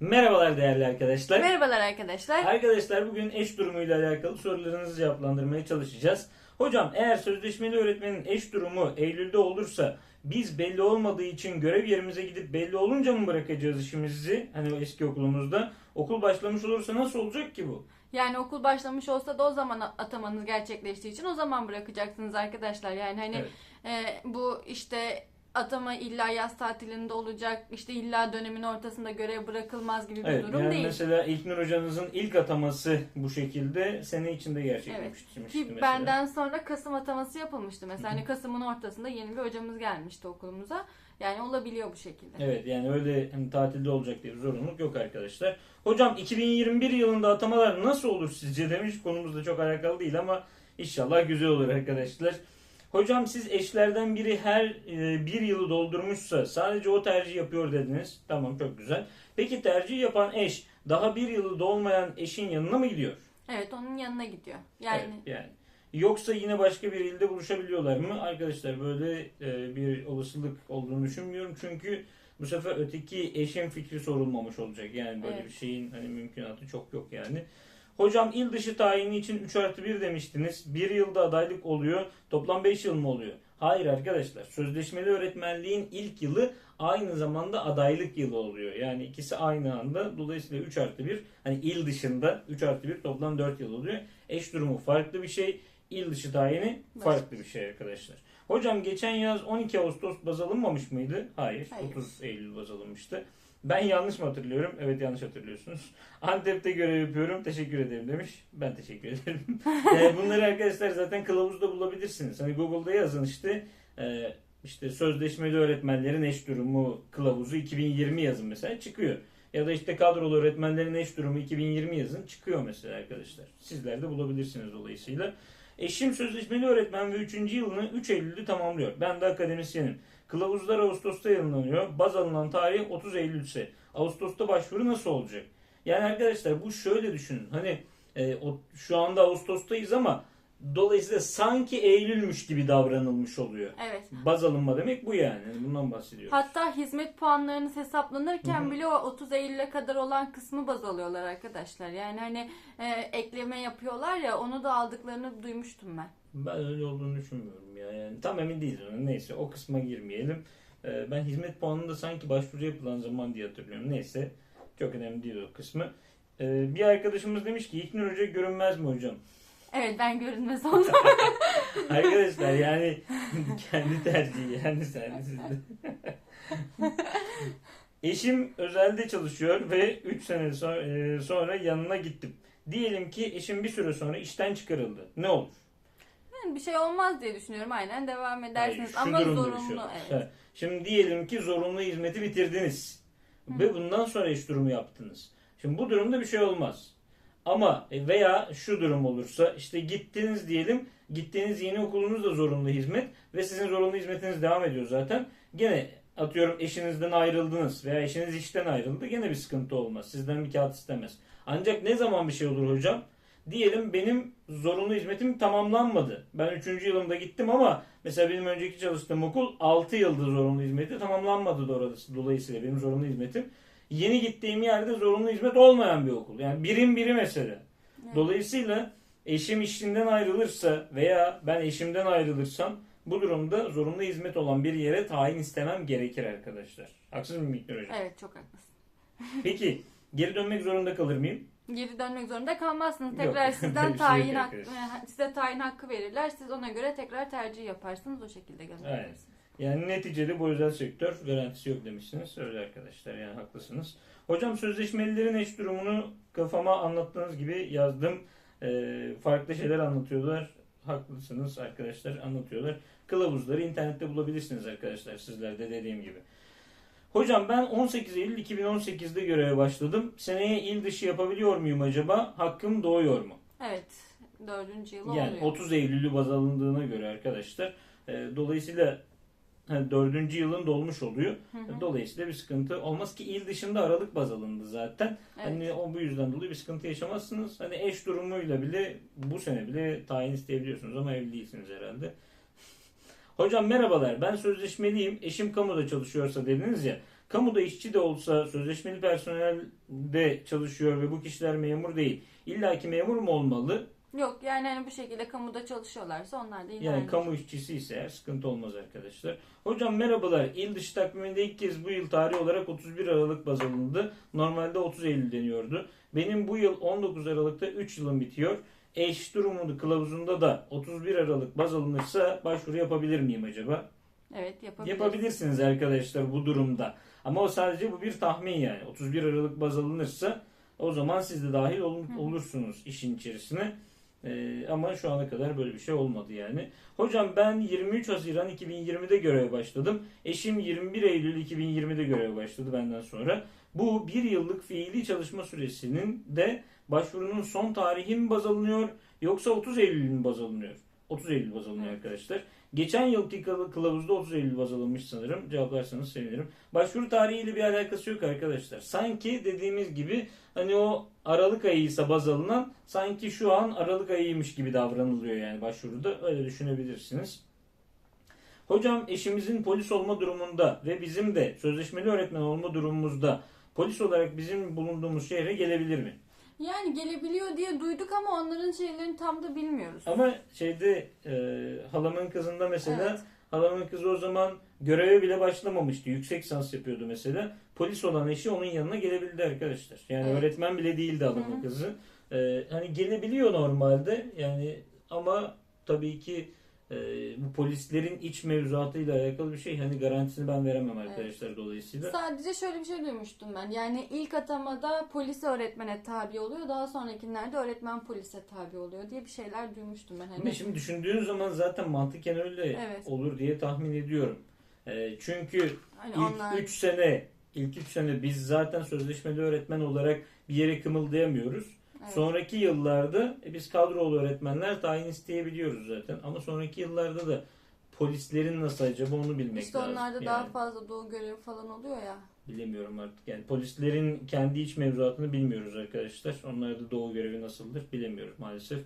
Merhabalar değerli arkadaşlar. Merhabalar arkadaşlar. Arkadaşlar bugün eş durumuyla alakalı sorularınızı cevaplandırmaya çalışacağız. Hocam eğer sözleşmeli öğretmenin eş durumu Eylül'de olursa biz belli olmadığı için görev yerimize gidip belli olunca mı bırakacağız işimizi? Hani o eski okulumuzda. Okul başlamış olursa nasıl olacak ki bu? Yani okul başlamış olsa da o zaman atamanız gerçekleştiği için o zaman bırakacaksınız arkadaşlar. Yani hani Evet. e, bu işte atama illa yaz tatilinde olacak, işte illa dönemin ortasında görev bırakılmaz gibi bir Evet, durum yani değil. mesela İlknur hocanızın ilk ataması bu şekilde sene içinde Evet. gerçekleşmişti Ki mesela. benden sonra Kasım ataması yapılmıştı mesela. Hani Kasım'ın ortasında yeni bir hocamız gelmişti okulumuza. Yani olabiliyor bu şekilde. Evet yani öyle hani, tatilde olacak diye bir zorunluluk yok arkadaşlar. Hocam 2021 yılında atamalar nasıl olur sizce demiş. Konumuzla çok alakalı değil ama inşallah güzel olur arkadaşlar. Hocam siz eşlerden biri her e, bir yılı doldurmuşsa sadece o tercih yapıyor dediniz. Tamam çok güzel. Peki tercih yapan eş daha bir yılı dolmayan eşin yanına mı gidiyor? Evet onun yanına gidiyor. Yani Evet, yani. Yoksa yine başka bir ilde buluşabiliyorlar mı? Arkadaşlar böyle e, bir olasılık olduğunu düşünmüyorum. Çünkü bu sefer öteki eşin fikri sorulmamış olacak. Yani böyle Evet. bir şeyin hani mümkünatı çok yok yani. Hocam il dışı tayini için 3 artı 1 demiştiniz. Bir yılda adaylık oluyor. Toplam 5 yıl mı oluyor? Hayır arkadaşlar. Sözleşmeli öğretmenliğin ilk yılı aynı zamanda adaylık yılı oluyor. Yani ikisi aynı anda. Dolayısıyla 3 artı 1 hani il dışında 3 artı 1 toplam 4 yıl oluyor. Eş durumu farklı bir şey. İl dışı tayini farklı bir şey arkadaşlar. Hocam geçen yaz 12 Ağustos baz alınmamış mıydı? Hayır. Hayır. 30 Eylül baz alınmıştı. Ben yanlış mı hatırlıyorum? Evet yanlış hatırlıyorsunuz. Antep'te görev yapıyorum. Teşekkür ederim demiş. Ben teşekkür ederim. Ee, bunları arkadaşlar zaten kılavuzda bulabilirsiniz. Hani Google'da yazın işte e, işte sözleşmeli öğretmenlerin eş durumu kılavuzu 2020 yazın mesela çıkıyor. Ya da işte kadrolu öğretmenlerin eş durumu 2020 yazın çıkıyor mesela arkadaşlar. Sizler de bulabilirsiniz dolayısıyla. Eşim sözleşmeli öğretmen ve 3. yılını 3 Eylül'de tamamlıyor. Ben de akademisyenim. Kılavuzlar Ağustos'ta yayınlanıyor. Baz alınan tarih 30 Eylül ise Ağustos'ta başvuru nasıl olacak? Yani arkadaşlar bu şöyle düşünün. Hani e, o, şu anda Ağustos'tayız ama dolayısıyla sanki Eylül'müş gibi davranılmış oluyor. evet. Baz alınma demek bu yani. Yani Bundan bahsediyoruz. Hatta hizmet puanlarınız hesaplanırken Hı hı. bile o 30 Eylül'e kadar olan kısmı baz alıyorlar arkadaşlar. Yani hani e, ekleme yapıyorlar ya onu da aldıklarını duymuştum ben. Ben öyle olduğunu düşünmüyorum ya. Yani tam emin değilim. Neyse o kısma girmeyelim. Ee, ben hizmet puanında sanki başvuru yapılan zaman diye hatırlıyorum. Neyse çok önemli değil o kısmı. Ee, bir arkadaşımız demiş ki İlknur Hoca görünmez mi hocam? Evet ben görünmez oldum. Arkadaşlar yani kendi tercihi yani sen sizde. Eşim özelde çalışıyor ve 3 sene sonra, e, sonra yanına gittim. Diyelim ki eşim bir süre sonra işten çıkarıldı. Ne olur? Bir şey olmaz diye düşünüyorum. Aynen devam edersiniz. Hayır, Ama zorunlu. şey evet. Şimdi diyelim ki zorunlu hizmeti bitirdiniz. Ve bundan sonra iş durumu yaptınız. Şimdi bu durumda bir şey olmaz. Ama e, veya şu durum olursa işte gittiniz diyelim. Gittiğiniz yeni okulunuz da zorunlu hizmet ve sizin zorunlu hizmetiniz devam ediyor zaten. Gene atıyorum eşinizden ayrıldınız veya eşiniz işten ayrıldı. Gene bir sıkıntı olmaz. Sizden bir kağıt istemez. Ancak ne zaman bir şey olur hocam? Diyelim benim zorunlu hizmetim tamamlanmadı. Ben 3. yılımda gittim ama mesela benim önceki çalıştığım okul 6 yıldır zorunlu hizmeti tamamlanmadı doğrusu. Dolayısıyla benim zorunlu hizmetim. Yeni gittiğim yerde zorunlu hizmet olmayan bir okul. Yani birim biri mesele. Dolayısıyla eşim işinden ayrılırsa veya ben eşimden ayrılırsam bu durumda zorunlu hizmet olan bir yere tayin istemem gerekir arkadaşlar. Haksız mıyım İlknur Hocam? Evet çok haklısın. Peki geri dönmek zorunda kalır mıyım? Geri dönmek zorunda kalmazsınız. Yok, Tekrar böyle sizden bir şey yok tayin hakkı, size tayin hakkı verirler. Siz ona göre tekrar tercih yaparsınız. O şekilde gönderirsiniz. Yani neticede bu özel sektör garantisi yok demişsiniz. Öyle arkadaşlar yani haklısınız. Hocam sözleşmelilerin eş durumunu kafama anlattığınız gibi yazdım. Ee, farklı şeyler anlatıyorlar. Haklısınız arkadaşlar anlatıyorlar. Kılavuzları internette bulabilirsiniz arkadaşlar sizler de dediğim gibi. Hocam ben 18 Eylül 2018'de göreve başladım. Seneye il dışı yapabiliyor muyum acaba? Hakkım doğuyor mu? Evet. Dördüncü yıl Yani oluyor. 30 Eylül'ü baz alındığına göre arkadaşlar. e, dolayısıyla dördüncü yılın dolmuş oluyor. Hı hı. Dolayısıyla bir sıkıntı olmaz ki il dışında Aralık baz alındı zaten. Evet. Hani o bu yüzden dolayı bir sıkıntı yaşamazsınız. Hani eş durumuyla bile bu sene bile tayin isteyebiliyorsunuz ama evli değilsiniz herhalde. Hocam merhabalar ben sözleşmeliyim. Eşim kamuda çalışıyorsa dediniz ya. Kamuda işçi de olsa sözleşmeli personelde çalışıyor ve bu kişiler memur değil. İlla ki memur mu olmalı? Yok yani hani bu şekilde kamuda çalışıyorlarsa onlar da yine Yani kamu işçisi ise eğer sıkıntı olmaz arkadaşlar. Hocam merhabalar. İl dışı takviminde ilk kez bu yıl tarih olarak 31 Aralık baz alındı. Normalde 30 Eylül deniyordu. Benim bu yıl 19 Aralık'ta 3 yılım bitiyor. Eş durumu kılavuzunda da 31 Aralık baz alınırsa başvuru yapabilir miyim acaba? Evet yapabiliriz. Yapabilirsiniz arkadaşlar bu durumda. Ama o sadece bu bir tahmin yani. 31 Aralık baz alınırsa o zaman siz de dahil ol- hı. olursunuz işin içerisine. Ee, ama şu ana kadar böyle bir şey olmadı yani. Hocam ben 23 Haziran 2020'de göreve başladım. Eşim 21 Eylül 2020'de göreve başladı benden sonra. Bu bir yıllık fiili çalışma süresinin de başvurunun son tarihi mi baz alınıyor yoksa 30 Eylül mü baz alınıyor? 30 Eylül baz alınıyor arkadaşlar. Geçen yılki kıla- kılavuzda 30 Eylül baz alınmış sanırım. Cevaplarsanız sevinirim. Başvuru tarihiyle bir alakası yok arkadaşlar. Sanki dediğimiz gibi hani o Aralık ayıysa baz alınan sanki şu an Aralık ayıymış gibi davranılıyor yani başvuruda. Öyle düşünebilirsiniz. Hocam eşimizin polis olma durumunda ve bizim de sözleşmeli öğretmen olma durumumuzda polis olarak bizim bulunduğumuz şehre gelebilir mi? Yani gelebiliyor diye duyduk ama onların şeylerini tam da bilmiyoruz. Ama şeyde e, halamın kızında mesela Evet. halamın kızı o zaman göreve bile başlamamıştı. Yüksek lisans yapıyordu mesela. Polis olan eşi onun yanına gelebildi arkadaşlar. Yani Evet. öğretmen bile değildi halamın Hı hı. kızı. E, hani gelebiliyor normalde yani ama tabii ki e, bu polislerin iç mevzuatıyla alakalı bir şey. Hani garantisini ben veremem arkadaşlar dolayısıyla. Sadece şöyle bir şey duymuştum ben. Yani ilk atamada polis öğretmene tabi oluyor. Daha sonrakilerde öğretmen polise tabi oluyor diye bir şeyler duymuştum ben. Ama Hani şimdi düşündüğün zaman zaten mantıken öyle Evet. olur diye tahmin ediyorum. E, çünkü hani İlk onlar 3 sene ilk 3 sene biz zaten sözleşmeli öğretmen olarak bir yere kımıldayamıyoruz. Evet. Sonraki yıllarda e, biz kadrolu öğretmenler tayin isteyebiliyoruz zaten. Ama sonraki yıllarda da polislerin nasıl acaba onu bilmek işte lazım. onlarda Yani daha fazla doğu görevi falan oluyor ya. bilemiyorum artık. Yani polislerin kendi iç mevzuatını bilmiyoruz arkadaşlar. Onlarda doğu görevi nasıldır bilemiyoruz maalesef.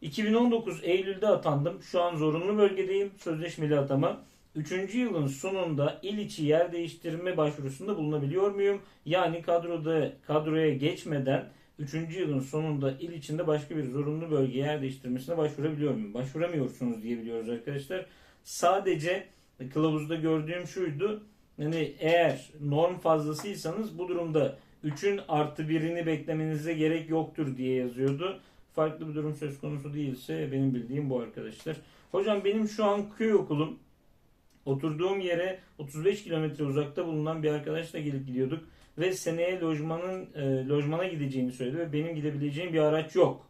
2019 Eylül'de atandım. Şu an zorunlu bölgedeyim. Sözleşmeli atama. Üçüncü yılın sonunda il içi yer değiştirme başvurusunda bulunabiliyor muyum? Yani kadroda kadroya geçmeden 3. yılın sonunda il içinde başka bir zorunlu bölge yer değiştirmesine başvurabiliyor muyum? Başvuramıyorsunuz diye biliyoruz arkadaşlar. Sadece kılavuzda gördüğüm şuydu. Yani eğer norm fazlasıysanız bu durumda 3'ün artı 1'ini beklemenize gerek yoktur diye yazıyordu. Farklı bir durum söz konusu değilse benim bildiğim bu arkadaşlar. Hocam benim şu an köy okulum oturduğum yere 35 kilometre uzakta bulunan bir arkadaşla gelip gidiyorduk ve seneye lojmanın e, lojmana gideceğini söyledi ve benim gidebileceğim bir araç yok.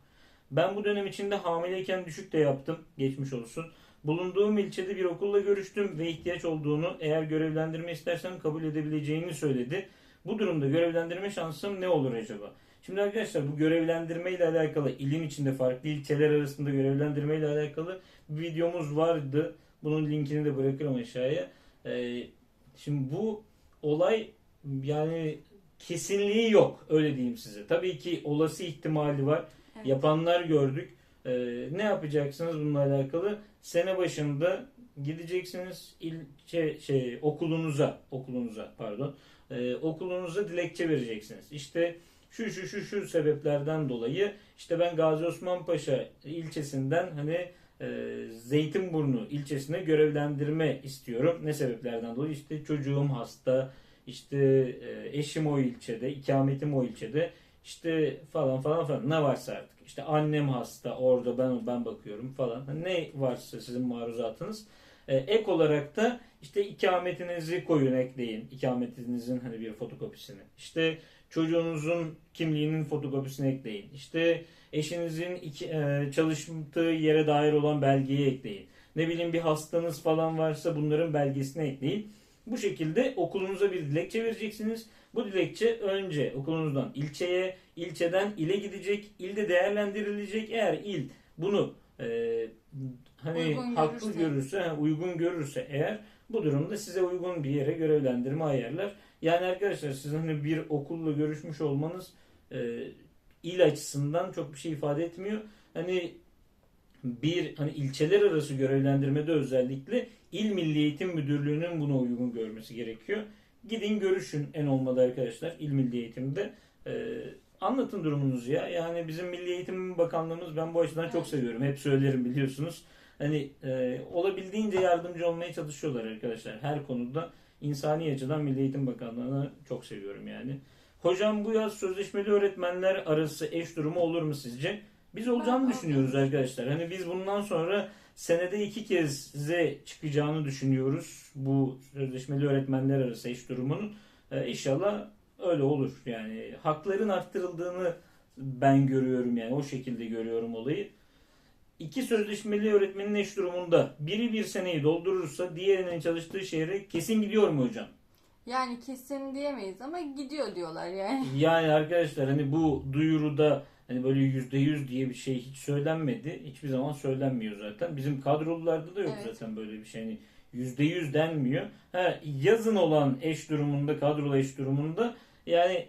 Ben bu dönem içinde hamileyken düşük de yaptım. Geçmiş olsun. Bulunduğum ilçede bir okulla görüştüm ve ihtiyaç olduğunu eğer görevlendirme istersen kabul edebileceğini söyledi. Bu durumda görevlendirme şansım ne olur acaba? Şimdi arkadaşlar bu görevlendirme ile alakalı ilim içinde farklı ilçeler arasında görevlendirme ile alakalı bir videomuz vardı. Bunun linkini de bırakırım aşağıya. Ee, şimdi bu olay yani kesinliği yok öyle diyeyim size. Tabii ki olası ihtimali var. Evet. Yapanlar gördük. Ee, ne yapacaksınız bununla alakalı? Sene başında gideceksiniz ilçe şey okulunuza okulunuza pardon Ee, okulunuza dilekçe vereceksiniz. İşte şu şu şu şu sebeplerden dolayı işte ben Gazi Osman Paşa ilçesinden hani e, Zeytinburnu ilçesine görevlendirme istiyorum. Ne sebeplerden dolayı? İşte çocuğum hasta, işte e, eşim o ilçede, ikametim o ilçede, işte falan falan falan ne varsa artık. İşte annem hasta, orada ben ben bakıyorum falan. Ne varsa sizin maruzatınız. E, ek olarak da işte ikametinizi koyun ekleyin. İkametinizin hani bir fotokopisini. İşte çocuğunuzun kimliğinin fotokopisini ekleyin. İşte eşinizin iki, e, çalıştığı yere dair olan belgeyi ekleyin. Ne bileyim bir hastanız falan varsa bunların belgesini ekleyin. Bu şekilde okulunuza bir dilekçe vereceksiniz. Bu dilekçe önce okulunuzdan ilçeye, ilçeden ile gidecek, ilde değerlendirilecek. Eğer il bunu e, hani Uygun haklı görürse. görürse, uygun görürse eğer bu durumda size uygun bir yere görevlendirme ayarlar. Yani arkadaşlar sizin hani bir okulla görüşmüş olmanız e, il açısından çok bir şey ifade etmiyor. Hani bir hani ilçeler arası görevlendirmede özellikle İl Milli Eğitim Müdürlüğü'nün buna uygun görmesi gerekiyor. Gidin görüşün en olmadı arkadaşlar İl Milli Eğitim'de. Ee, anlatın durumunuzu ya. Yani bizim Milli Eğitim Bakanlığımız ben bu açıdan çok seviyorum. Hep söylerim biliyorsunuz. Hani e, olabildiğince yardımcı olmaya çalışıyorlar arkadaşlar. Her konuda insani açıdan Milli Eğitim Bakanlığı'nı çok seviyorum yani. Hocam bu yaz sözleşmeli öğretmenler arası eş durumu olur mu sizce? Biz olacağını Ben düşünüyoruz arkadaşlar. Hani biz bundan sonra senede iki keze çıkacağını düşünüyoruz. Bu sözleşmeli öğretmenler arası eş durumunun. Ee, inşallah öyle olur. Yani hakların arttırıldığını ben görüyorum yani o şekilde görüyorum olayı. İki sözleşmeli öğretmenin eş durumunda biri bir seneyi doldurursa diğerinin çalıştığı şehre kesin gidiyor mu hocam? Yani kesin diyemeyiz ama gidiyor diyorlar yani. Yani arkadaşlar hani bu duyuruda hani böyle yüzde yüz diye bir şey hiç söylenmedi. Hiçbir zaman söylenmiyor zaten. Bizim kadrolularda da yok Evet. zaten böyle bir şey. Hani yüzde yüz denmiyor. Ha, yazın olan eş durumunda, kadrolu eş durumunda yani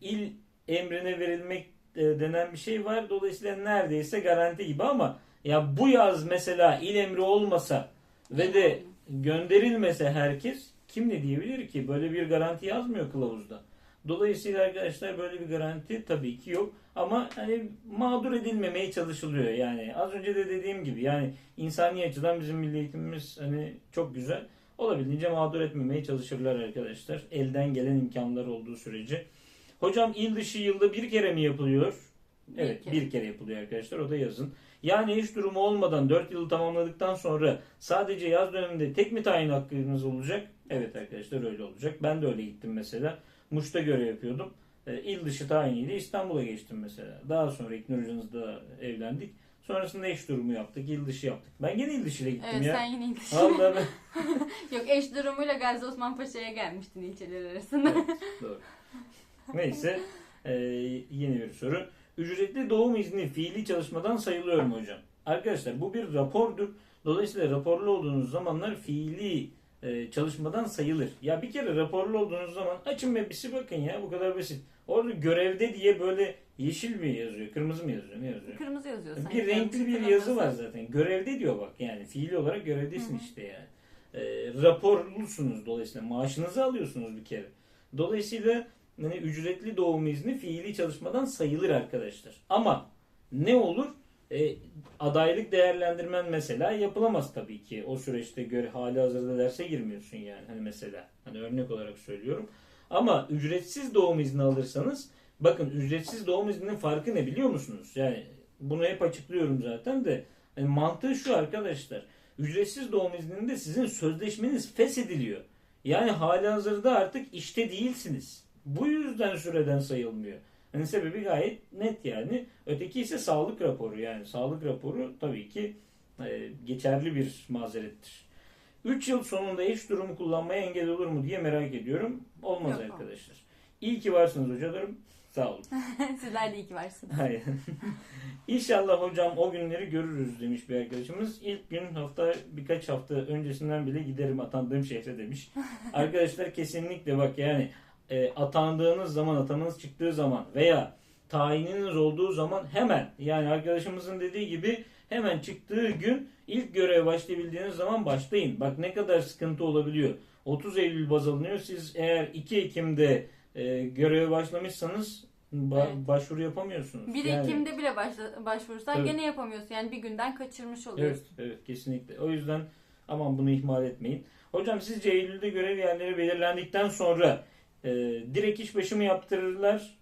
il emrine verilmek e, denen bir şey var. Dolayısıyla neredeyse garanti gibi ama ya bu yaz mesela il emri olmasa ve de gönderilmese herkes kim ne diyebilir ki? Böyle bir garanti yazmıyor kılavuzda. Dolayısıyla arkadaşlar böyle bir garanti tabii ki yok. Ama hani mağdur edilmemeye çalışılıyor yani. Az önce de dediğim gibi yani insani açıdan bizim milli eğitimimiz hani çok güzel. Olabildiğince mağdur etmemeye çalışırlar arkadaşlar. Elden gelen imkanlar olduğu sürece. Hocam il dışı yılda bir kere mi yapılıyor? Bir Evet kere. bir kere yapılıyor arkadaşlar o da yazın. Yani iş durumu olmadan 4 yılı tamamladıktan sonra sadece yaz döneminde tek mi tayin hakkınız olacak? Evet arkadaşlar öyle olacak. Ben de öyle gittim mesela. Muş'ta görev yapıyordum. E, il dışı tayiniyle İstanbul'a geçtim mesela. Daha sonra İknur Hoca'nızla evlendik. Sonrasında eş durumu yaptık, il dışı yaptık. Ben gene il dışıyla gittim Evet ya. sen yine ilişki. Vallahi ben... Yok eş durumuyla Gazi Osman Paşa'ya gelmiştin ilçeler arasında. Evet, doğru. Neyse e, yeni bir soru. Ücretli doğum izni fiili çalışmadan sayılıyor mu hocam? Arkadaşlar bu bir rapordur. Dolayısıyla raporlu olduğunuz zamanlar fiili e, çalışmadan sayılır. Ya bir kere raporlu olduğunuz zaman açın mebisi bakın ya bu kadar basit. Orada görevde diye böyle yeşil mi yazıyor, kırmızı mı yazıyor, ne yazıyor? Kırmızı yazıyor sanki. Bir renkli bir Çıtırlaması. yazı var zaten. Görevde diyor bak yani fiili olarak görevdesin Hı hı. işte yani. E, raporlusunuz dolayısıyla maaşınızı alıyorsunuz bir kere. Dolayısıyla yani ücretli doğum izni fiili çalışmadan sayılır arkadaşlar. Ama ne olur? E, adaylık değerlendirmen mesela yapılamaz tabii ki. O süreçte göre hali hazırda derse girmiyorsun yani hani mesela. Hani örnek olarak söylüyorum. Ama ücretsiz doğum izni alırsanız bakın ücretsiz doğum izninin farkı ne biliyor musunuz? Yani bunu hep açıklıyorum zaten de yani mantığı şu arkadaşlar. Ücretsiz doğum izninde sizin sözleşmeniz feshediliyor. Yani hali hazırda artık işte değilsiniz. Bu yüzden süreden sayılmıyor. Hani sebebi gayet net yani. Öteki ise sağlık raporu yani. Sağlık raporu tabii ki e, geçerli bir mazerettir. 3 yıl sonunda eş durumu kullanmaya engel olur mu diye merak ediyorum. Olmaz Yok, arkadaşlar. İyi ki varsınız hocalarım. Sağ olun. Sizler de iyi ki varsınız. İnşallah hocam o günleri görürüz demiş bir arkadaşımız. İlk gün hafta birkaç hafta öncesinden bile giderim atandığım şehre demiş. Arkadaşlar kesinlikle bak yani e, atandığınız zaman atanınız çıktığı zaman veya tayininiz olduğu zaman hemen yani arkadaşımızın dediği gibi hemen çıktığı gün ilk göreve başlayabildiğiniz zaman başlayın. Bak ne kadar sıkıntı olabiliyor. 30 Eylül baz alınıyor. Siz eğer 2 Ekim'de e, göreve başlamışsanız ba- Evet. başvuru yapamıyorsunuz. 1 Yani- Ekim'de bile başla, başvurursan Tabii. gene yapamıyorsun. Yani bir günden kaçırmış Evet, oluyorsun. evet kesinlikle. O yüzden aman bunu ihmal etmeyin. Hocam sizce Eylül'de görev yerleri belirlendikten sonra e, direkt işbaşı mı yaptırırlar?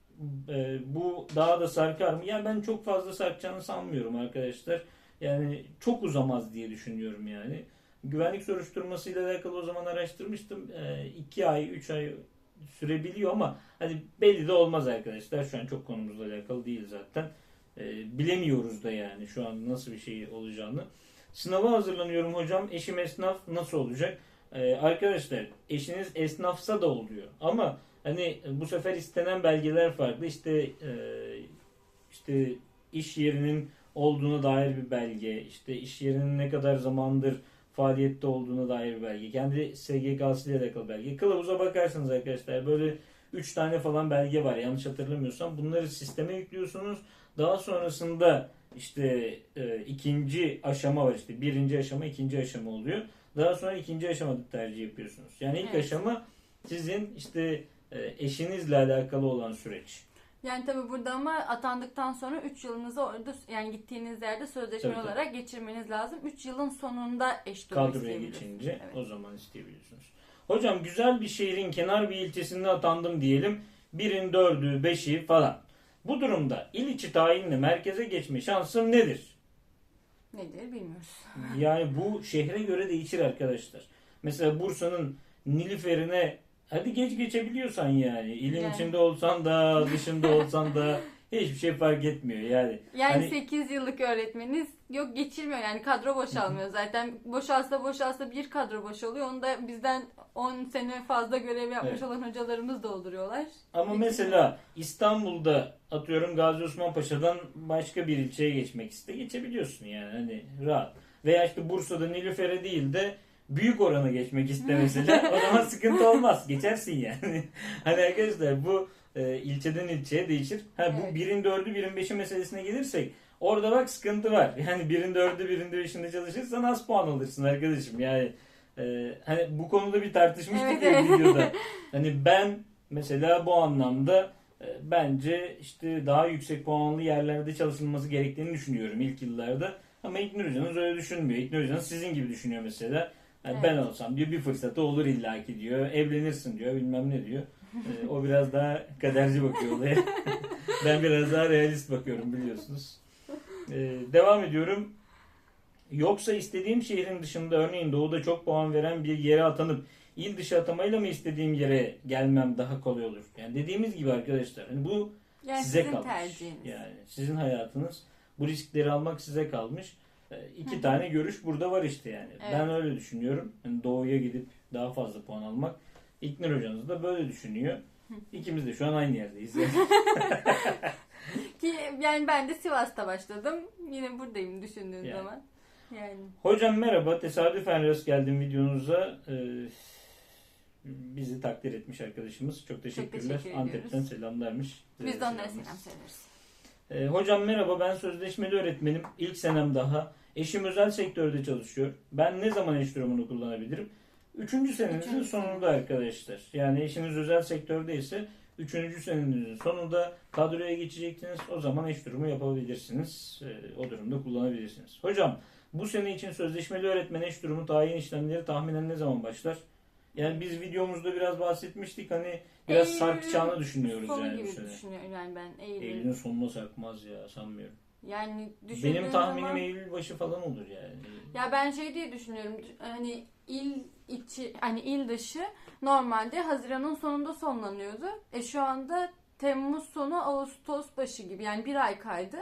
E, bu daha da sarkar mı? Ya ben çok fazla sarkacağını sanmıyorum arkadaşlar. Yani çok uzamaz diye düşünüyorum yani. Güvenlik soruşturmasıyla alakalı o zaman araştırmıştım. 2 ay, 3 ay sürebiliyor ama hani belli de olmaz arkadaşlar. Şu an çok konumuzla alakalı değil zaten. E, bilemiyoruz da yani şu an nasıl bir şey olacağını. Sınava hazırlanıyorum hocam. Eşim esnaf nasıl olacak? Ee, arkadaşlar eşiniz esnafsa da oluyor. Ama hani bu sefer istenen belgeler farklı. İşte e, işte iş yerinin olduğuna dair bir belge, işte iş yerinin ne kadar zamandır faaliyette olduğuna dair bir belge, kendi SGK'sı ile alakalı belge. Kılavuza bakarsanız arkadaşlar böyle 3 tane falan belge var yanlış hatırlamıyorsam. Bunları sisteme yüklüyorsunuz. Daha sonrasında işte e, ikinci aşama var işte birinci aşama ikinci aşama oluyor. Daha sonra ikinci aşamada tercih yapıyorsunuz. Yani ilk Evet. aşama sizin işte e, eşinizle alakalı olan süreç. Yani tabii burada ama atandıktan sonra 3 yılınızı orada yani gittiğiniz yerde sözleşme Tabii, tabii. olarak geçirmeniz lazım. 3 yılın sonunda eş durumu Kadroya geçince Evet. o zaman isteyebiliyorsunuz. Hocam güzel bir şehrin kenar bir ilçesinde atandım diyelim. Birin dördü, beşi falan. Bu durumda il içi tayinle merkeze geçme şansım nedir? Nedir bilmiyoruz. Yani bu şehre göre değişir arkadaşlar. Mesela Bursa'nın Nilüfer'ine hadi geç geçebiliyorsan yani. İlin Yani. içinde olsan da dışında olsan da hiçbir şey fark etmiyor yani. Yani Hani- 8 yıllık öğretmeniniz yok geçirmiyor yani kadro boşalmıyor zaten. Boşalsa boşalsa bir kadro boşalıyor. Onu da bizden 10 sene fazla görev yapmış Evet. olan hocalarımız dolduruyorlar. Ama Peki. mesela İstanbul'da atıyorum Gazi Osman Paşa'dan başka bir ilçeye geçmek iste geçebiliyorsun yani hani rahat. Veya işte Bursa'da Nilüfer'e değil de büyük orana geçmek iste mesela o zaman sıkıntı olmaz. Geçersin yani. hani arkadaşlar bu e, ilçeden ilçeye değişir. Ha bu Evet. birin dördü birin beşi meselesine gelirsek orada bak sıkıntı var. Yani birin dördü birinde beşinde çalışırsan az puan alırsın arkadaşım. Yani e, hani bu konuda bir tartışmıştık Evet, ya videoda. Hani ben mesela bu anlamda e, bence işte daha yüksek puanlı yerlerde çalışılması gerektiğini düşünüyorum ilk yıllarda. Ama İlknur Hoca'nız öyle düşünmüyor. İlknur Hoca'nız sizin gibi düşünüyor mesela. Yani Evet. Ben olsam diyor bir fırsatı olur illaki diyor. Evlenirsin diyor bilmem ne diyor. E, o biraz daha kaderci bakıyor olaya. ben biraz daha realist bakıyorum biliyorsunuz. E, devam ediyorum. Yoksa istediğim şehrin dışında örneğin doğuda çok puan veren bir yere atanıp il dışı atamayla mı istediğim yere gelmem daha kolay olur? Yani dediğimiz gibi arkadaşlar hani bu Yani size sizin kalmış. tercihiniz. Yani sizin hayatınız bu riskleri almak size kalmış. Ee, İki tane görüş burada var işte yani. Evet. Ben öyle düşünüyorum. Yani doğuya gidip daha fazla puan almak. İknur hocanız da böyle düşünüyor. İkimiz de şu an aynı yerdeyiz. Yani. Ki yani ben de Sivas'ta başladım. Yine buradayım düşündüğün Yani. zaman. Yani Hocam merhaba. Tesadüfen rast geldim videonuza. Ee, bizi takdir etmiş arkadaşımız. Çok teşekkürler. teşekkür Antep'ten selamlarmış. biz de onlara selam söyleriz. Ee, hocam merhaba ben sözleşmeli öğretmenim. İlk senem daha. Eşim özel sektörde çalışıyor. Ben ne zaman eş durumunu kullanabilirim? Üçüncü senenizin Üçüncü sonunda arkadaşlar. Yani eşiniz özel sektördeyse üçüncü senenizin sonunda kadroya geçeceksiniz. O zaman eş durumu yapabilirsiniz. Ee, o durumda kullanabilirsiniz. Hocam bu sene için sözleşmeli öğretmen eş durumu tayin işlemleri tahminen ne zaman başlar? Yani biz videomuzda biraz bahsetmiştik hani biraz Eylül sarkacağını düşünüyoruz Sonu yani gibi sene. düşünüyorum yani ben Eylül. Eylül'ün sonuna sarkmaz ya sanmıyorum. Yani düşündüğün Benim tahminim zaman... Eylül başı falan olur yani. Ya ben şey diye düşünüyorum. Hani il içi hani il dışı normalde Haziran'ın sonunda sonlanıyordu. E şu anda Temmuz sonu Ağustos başı gibi yani bir ay kaydı.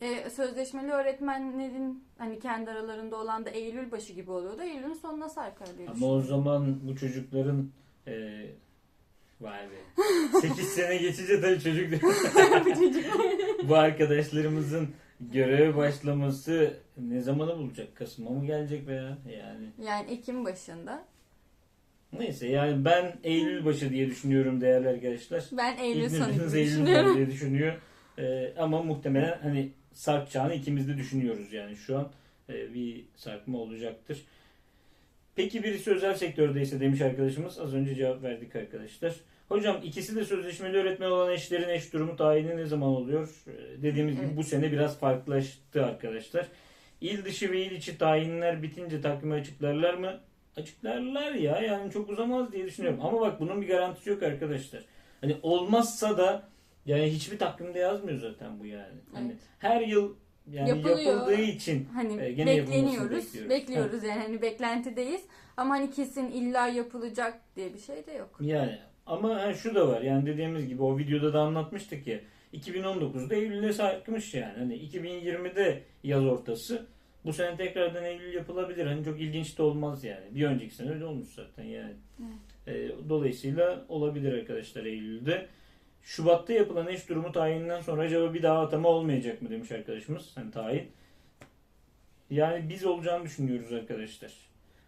E, sözleşmeli öğretmenlerin hani kendi aralarında olan da Eylül başı gibi oluyordu. Eylül'ün sonuna sarkar diye Ama o düşünüyorum. zaman bu çocukların e, vay be 8 sene geçince tabii çocuk bu arkadaşlarımızın göreve başlaması ne zamanı bulacak? Kasım'a mı gelecek veya yani Yani Ekim başında. neyse yani ben Eylül başı diye düşünüyorum değerli arkadaşlar. Ben Eylül sonu sonu düşünüyorum. diye düşünüyor. E, ama muhtemelen hani sarkacağını ikimiz de düşünüyoruz yani şu an e, bir sarkma olacaktır. Peki birisi özel sektördeyse demiş arkadaşımız. Az önce cevap verdik arkadaşlar. Hocam ikisi de sözleşmeli öğretmen olan eşlerin eş durumu tayini ne zaman oluyor? Ee, Dediğimiz gibi bu sene biraz farklılaştı arkadaşlar. İl dışı ve il içi tayinler bitince takvimi açıklarlar mı? Açıklarlar ya yani çok uzamaz diye düşünüyorum. Ama bak bunun bir garantisi yok arkadaşlar. Hani olmazsa da yani hiçbir takvimde yazmıyor zaten bu yani. Hani Evet. her yıl yani Yapılıyor. yapıldığı için Hani E, gene bekleniyoruz. bekliyoruz. Bekliyoruz yani hani beklentideyiz. Ama hani kesin illa yapılacak diye bir şey de yok. Yani ama ha, şu da var yani dediğimiz gibi o videoda da anlatmıştık ya 2019'da Eylül'e sarkmış yani. Hani 2020'de yaz ortası. Bu sene tekrardan Eylül yapılabilir. Hani çok ilginç de olmaz yani. Bir önceki sene öyle olmuş zaten yani. Ee, dolayısıyla olabilir arkadaşlar Eylül'de. Şubat'ta yapılan eş durumu tayininden sonra acaba bir daha atama olmayacak mı demiş arkadaşımız. Hani tayin. Yani biz olacağını düşünüyoruz arkadaşlar.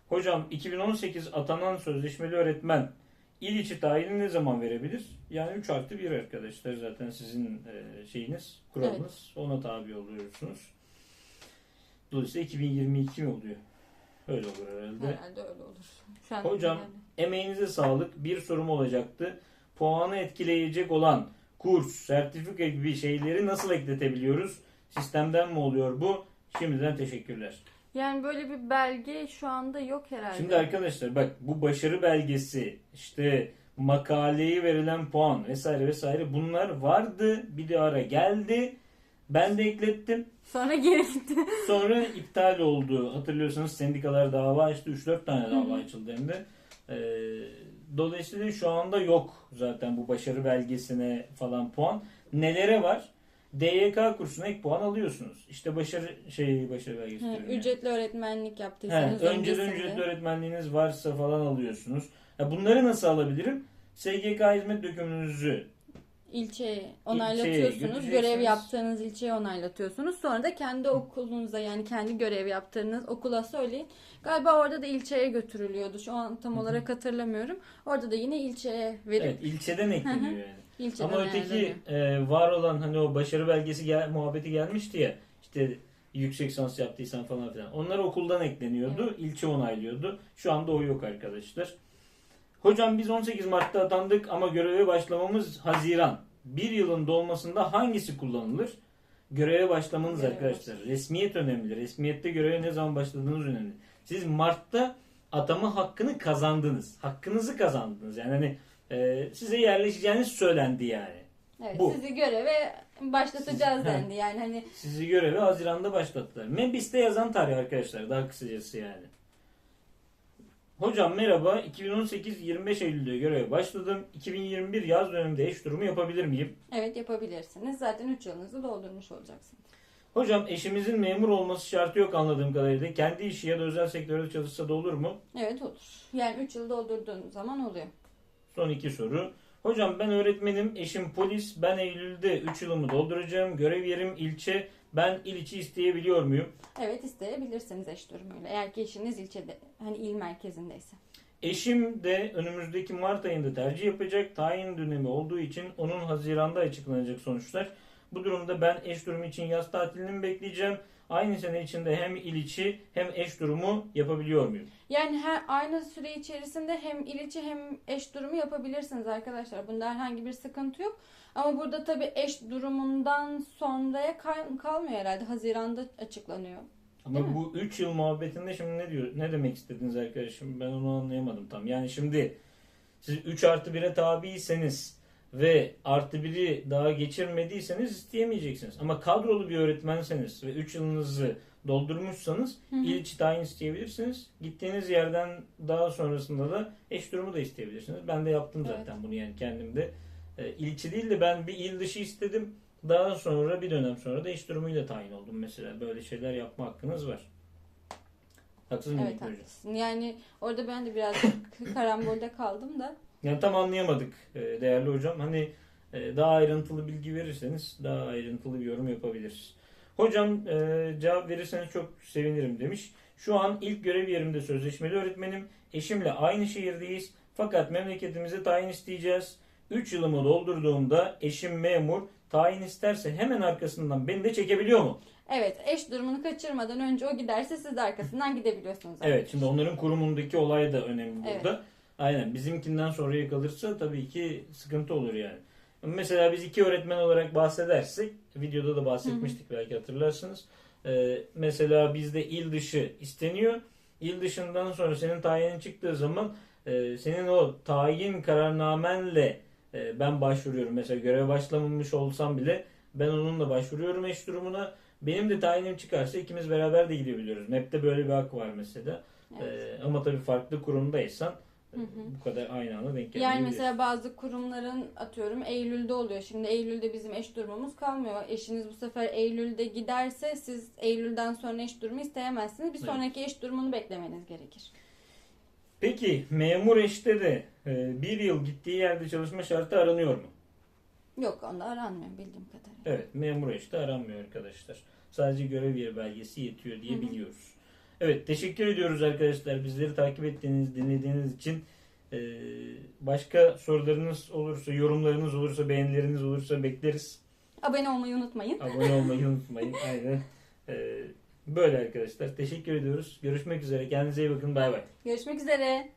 Hocam 2018 atanan sözleşmeli öğretmen il içi tayini ne zaman verebilir? Yani 3 artı 1 arkadaşlar zaten sizin e, şeyiniz, kuralınız. Ona tabi oluyorsunuz. Dolayısıyla 2022 mi oluyor? Öyle olur herhalde. Herhalde öyle olur. Şu an Hocam, yani. Emeğinize sağlık. Bir sorum olacaktı. Puanı etkileyecek olan kurs, sertifika gibi şeyleri nasıl ekletebiliyoruz? Sistemden mi oluyor bu? Şimdiden teşekkürler. Yani böyle bir belge şu anda yok herhalde. Şimdi arkadaşlar bak bu başarı belgesi, işte makaleye verilen puan vesaire vesaire bunlar vardı. Bir de ara geldi. Ben de eklettim. Sonra geri gitti. Sonra iptal oldu. Hatırlıyorsanız sendikalar dava açtı. 3-4 tane dava açıldı hem de. Ee, dolayısıyla şu anda yok zaten bu başarı belgesine falan puan. Nelere var? DYK kursuna ek puan alıyorsunuz. İşte başarı şey başarı belgesi yani. Ücretli öğretmenlik yaptıysanız önceden öncesinde. ücretli öğretmenliğiniz varsa falan alıyorsunuz. Ya bunları nasıl alabilirim? SGK hizmet dökümünüzü İlçeye onaylatıyorsunuz. götüreceksiniz. görev yaptığınız ilçeye onaylatıyorsunuz. Sonra da kendi okulunuza yani kendi görev yaptığınız okula söyleyin. Galiba orada da ilçeye götürülüyordu. Şu an tam olarak hatırlamıyorum. Orada da yine ilçeye verip evet ilçeden ekleniyor yani. İlçeden Ama öteki e, var olan hani o başarı belgesi gel, muhabbeti gelmişti ya işte yüksek lisans yaptıysan falan filan. Onlar okuldan ekleniyordu. ilçe onaylıyordu. Şu anda o yok arkadaşlar. Hocam biz 18 Mart'ta atandık ama göreve başlamamız Haziran. Bir yılın dolmasında hangisi kullanılır? Göreve başlamanız Göreve arkadaşlar. Resmiyet önemli. Resmiyette göreve ne zaman başladığınız önemli. Siz Mart'ta atama hakkını kazandınız. Hakkınızı kazandınız. Yani hani e, size yerleşeceğiniz söylendi yani. Evet, bu. sizi göreve başlatacağız Siz- dendi. Yani hani Sizi göreve Haziran'da başlattılar. Mebis'te yazan tarih arkadaşlar. Daha kısacası yani. Hocam merhaba. 2018-25 Eylül'de göreve başladım. 2021 yaz döneminde eş durumu yapabilir miyim? evet yapabilirsiniz. Zaten 3 yılınızı doldurmuş olacaksınız. Hocam eşimizin memur olması şartı yok anladığım kadarıyla. Kendi işi ya da özel sektörde çalışsa da olur mu? Evet olur. Yani 3 yıl doldurduğunuz zaman oluyor. Son iki soru. Hocam ben öğretmenim, eşim polis. Ben Eylül'de 3 yılımı dolduracağım. Görev yerim ilçe. Ben il içi isteyebiliyor muyum? Evet isteyebilirsiniz eş durumuyla. Eğer ki eşiniz ilçede hani il merkezindeyse. Eşim de önümüzdeki Mart ayında tercih yapacak. Tayin dönemi olduğu için onun Haziran'da açıklanacak sonuçlar. Bu durumda ben eş durumu için yaz tatilini mi bekleyeceğim? Aynı sene içinde hem il içi hem eş durumu yapabiliyor muyum? Yani her aynı süre içerisinde hem il içi hem eş durumu yapabilirsiniz arkadaşlar. Bunda herhangi bir sıkıntı yok. Ama burada tabii eş durumundan sonraya kal- kalmıyor herhalde. Haziran'da açıklanıyor. Ama Değil bu 3 yıl muhabbetinde şimdi ne diyor? Ne demek istediniz arkadaşım? Ben onu anlayamadım tam. Yani şimdi siz 3 artı 1'e tabiyseniz ve artı 1'i daha geçirmediyseniz isteyemeyeceksiniz. Ama kadrolu bir öğretmenseniz ve 3 yılınızı doldurmuşsanız Hı hı. il içi tayin isteyebilirsiniz. Gittiğiniz yerden daha sonrasında da eş durumu da isteyebilirsiniz. Ben de yaptım Evet. zaten bunu yani kendimde. E, il içi değil de ben bir il dışı istedim. Daha sonra bir dönem sonra da iş durumuyla tayin oldum mesela. Böyle şeyler yapma hakkınız var. Haksız mıyım Evet haklısın. Yani orada ben de birazcık karambolde kaldım da. Yani tam anlayamadık e, değerli hocam. Hani e, daha ayrıntılı bilgi verirseniz daha ayrıntılı bir yorum yapabiliriz. Hocam e, cevap verirseniz çok sevinirim demiş. Şu an ilk görev yerimde sözleşmeli öğretmenim. Eşimle aynı şehirdeyiz. Fakat memleketimize tayin isteyeceğiz. 3 yılımı doldurduğumda eşim memur. Tayin isterse hemen arkasından beni de çekebiliyor mu? Evet eş durumunu kaçırmadan önce o giderse siz de arkasından gidebiliyorsunuz. Evet şimdi onların kurumundaki olay da önemli Evet. Aynen bizimkinden sonraya kalırsa tabii ki sıkıntı olur yani. Mesela biz iki öğretmen olarak bahsedersek videoda da bahsetmiştik belki hatırlarsınız. Ee, mesela bizde il dışı isteniyor. İl dışından sonra senin tayinin çıktığı zaman e, senin o tayin kararnamenle e, ben başvuruyorum. Mesela göreve başlamamış olsam bile ben onunla başvuruyorum eş durumuna. Benim de tayinim çıkarsa ikimiz beraber de gidebiliyoruz. MEP'te böyle bir hak var mesela. Evet. Ee, ama tabii farklı kurumdaysan Hı hı. bu kadar aynı anda denk Yani gelebilir. mesela bazı kurumların atıyorum Eylül'de oluyor. Şimdi Eylül'de bizim eş durumumuz kalmıyor. Eşiniz bu sefer Eylül'de giderse siz Eylül'den sonra eş durumu isteyemezsiniz. Bir Evet. sonraki eş durumunu beklemeniz gerekir. Peki memur eşte de e, bir yıl gittiği yerde çalışma şartı aranıyor mu? Yok onda aranmıyor bildiğim kadarıyla. Evet memur eşte aranmıyor arkadaşlar. Sadece görev yeri belgesi yetiyor diye Hı hı. biliyoruz. Evet teşekkür ediyoruz arkadaşlar bizleri takip ettiğiniz, dinlediğiniz için. Ee, başka sorularınız olursa, yorumlarınız olursa, beğenileriniz olursa bekleriz. Abone olmayı unutmayın. Abone olmayı unutmayın. Aynen. Ee, Böyle arkadaşlar. Teşekkür ediyoruz. Görüşmek üzere. Kendinize iyi bakın. Bay bay. Görüşmek üzere.